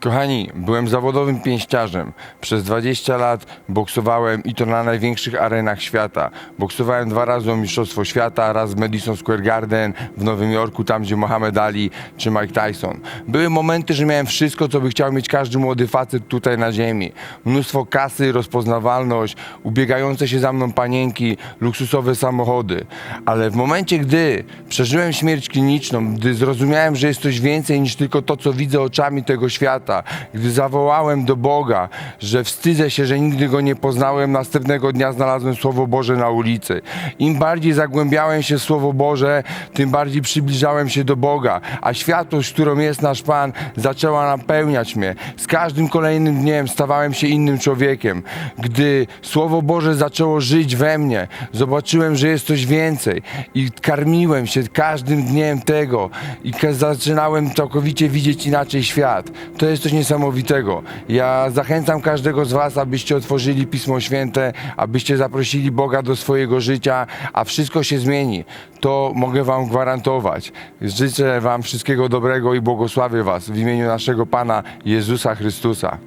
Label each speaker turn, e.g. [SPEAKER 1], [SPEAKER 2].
[SPEAKER 1] Kochani, byłem zawodowym pięściarzem. Przez 20 lat boksowałem i to na największych arenach świata. Boksowałem dwa razy o Mistrzostwo Świata, raz w Madison Square Garden w Nowym Jorku, tam gdzie Mohamed Ali czy Mike Tyson. Były momenty, że miałem wszystko, co by chciał mieć każdy młody facet tutaj na ziemi. Mnóstwo kasy, rozpoznawalność, ubiegające się za mną panienki, luksusowe samochody. Ale w momencie, gdy przeżyłem śmierć kliniczną, gdy zrozumiałem, że jest coś więcej niż tylko to, co widzę oczami tego świata, gdy zawołałem do Boga, że wstydzę się, że nigdy go nie poznałem, następnego dnia znalazłem Słowo Boże na ulicy. Im bardziej zagłębiałem się w Słowo Boże, tym bardziej przybliżałem się do Boga, a światłość, którą jest nasz Pan, zaczęła napełniać mnie. Z każdym kolejnym dniem stawałem się innym człowiekiem. Gdy Słowo Boże zaczęło żyć we mnie, zobaczyłem, że jest coś więcej i karmiłem się każdym dniem tego i zaczynałem całkowicie widzieć inaczej świat. To jest coś niesamowitego. Ja zachęcam każdego z Was, abyście otworzyli Pismo Święte, abyście zaprosili Boga do swojego życia, a wszystko się zmieni. To mogę Wam gwarantować. Życzę Wam wszystkiego dobrego i błogosławię Was w imieniu naszego Pana Jezusa Chrystusa.